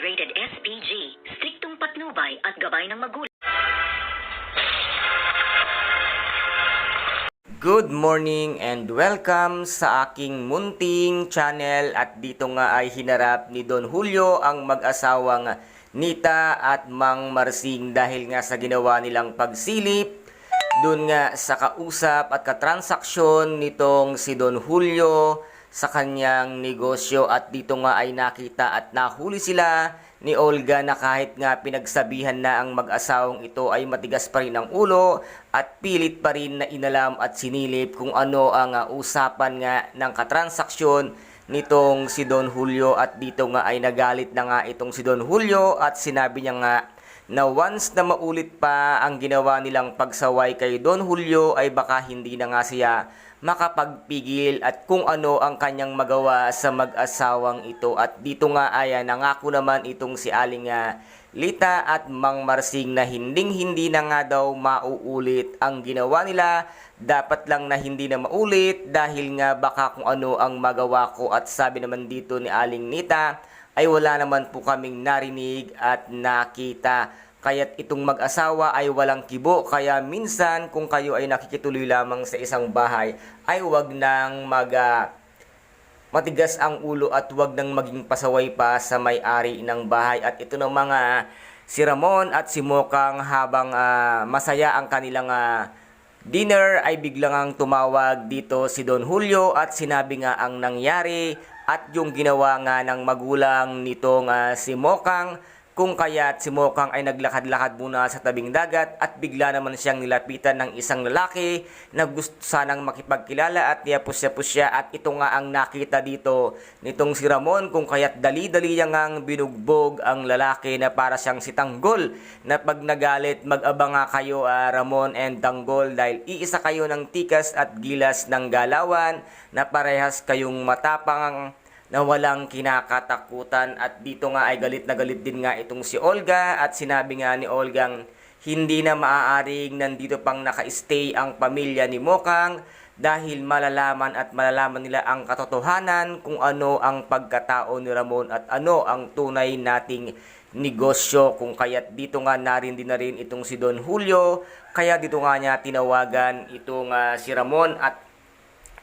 rated SPG, striktong patnubay at gabay ng magulang. Good morning and welcome sa aking munting channel at dito nga ay hinarap ni Don Julio ang mag-asawang Nita at Mang Marsing dahil nga sa ginawa nilang pagsilip dun nga sa kausap at katransaksyon nitong si Don Julio sa kanyang negosyo at dito nga ay nakita at nahuli sila ni Olga na kahit nga pinagsabihan na ang mag-asawang ito ay matigas pa rin ang ulo at pilit pa rin na inalam at sinilip kung ano ang uh, usapan nga ng katransaksyon nitong si Don Julio at dito nga ay nagalit na nga itong si Don Julio at sinabi niya nga na once na maulit pa ang ginawa nilang pagsaway kay Don Julio ay baka hindi na nga siya makapagpigil at kung ano ang kanyang magawa sa mag-asawang ito. At dito nga ay nangako naman itong si Aling ah, Lita at Mang Marsing na hinding hindi na nga daw mauulit ang ginawa nila. Dapat lang na hindi na maulit dahil nga baka kung ano ang magawa ko. At sabi naman dito ni Aling Nita ay wala naman po kaming narinig at nakita Kaya't itong mag-asawa ay walang kibo, kaya minsan kung kayo ay nakikituloy lamang sa isang bahay, ay wag nang mag ah, matigas ang ulo at wag nang maging pasaway pa sa may-ari ng bahay. At ito ng mga si Ramon at si Mokang habang ah, masaya ang kanilang ah, dinner ay biglang ang tumawag dito si Don Julio at sinabi nga ang nangyari at yung ginawa nga ng magulang nitong ah, si Mokang kung kaya't si Mokang ay naglakad-lakad muna sa tabing dagat at bigla naman siyang nilapitan ng isang lalaki na gusto sanang makipagkilala at niyapos-yapos siya at ito nga ang nakita dito nitong si Ramon kung kaya't dali-dali niya ngang binugbog ang lalaki na para siyang si Tanggol na pag nagalit mag-abang kayo ah, Ramon and Tanggol dahil iisa kayo ng tikas at gilas ng galawan na parehas kayong matapang na walang kinakatakutan at dito nga ay galit na galit din nga itong si Olga at sinabi nga ni Olgang hindi na maaaring nandito pang naka-stay ang pamilya ni Mokang dahil malalaman at malalaman nila ang katotohanan kung ano ang pagkatao ni Ramon at ano ang tunay nating negosyo. Kung kaya't dito nga narin din na rin itong si Don Julio kaya dito nga niya tinawagan itong ah, si Ramon. At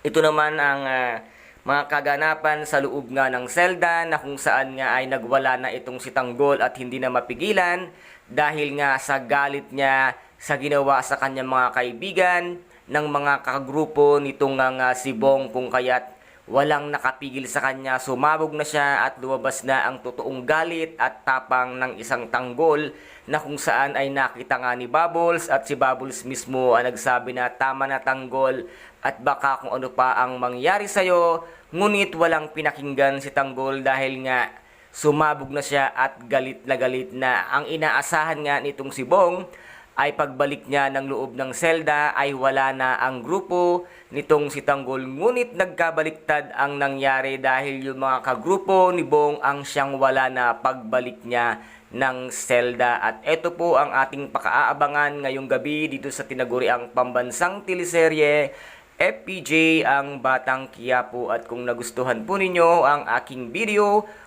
ito naman ang ah, mga kaganapan sa loob nga ng selda na kung saan nga ay nagwala na itong si Tanggol at hindi na mapigilan dahil nga sa galit niya sa ginawa sa kanyang mga kaibigan ng mga kagrupo nitong nga si Bong kung kaya't walang nakapigil sa kanya. Sumabog na siya at lumabas na ang totoong galit at tapang ng isang tanggol na kung saan ay nakita nga ni Bubbles at si Bubbles mismo ang nagsabi na tama na tanggol at baka kung ano pa ang mangyari sa'yo ngunit walang pinakinggan si tanggol dahil nga sumabog na siya at galit na galit na. Ang inaasahan nga nitong si Bong ay pagbalik niya ng loob ng selda ay wala na ang grupo nitong si Tanggol. Ngunit nagkabaliktad ang nangyari dahil yung mga kagrupo ni Bong ang siyang wala na pagbalik niya ng selda. At ito po ang ating pakaaabangan ngayong gabi dito sa tinaguriang pambansang teleserye FPJ ang Batang Kiyapo at kung nagustuhan po ninyo ang aking video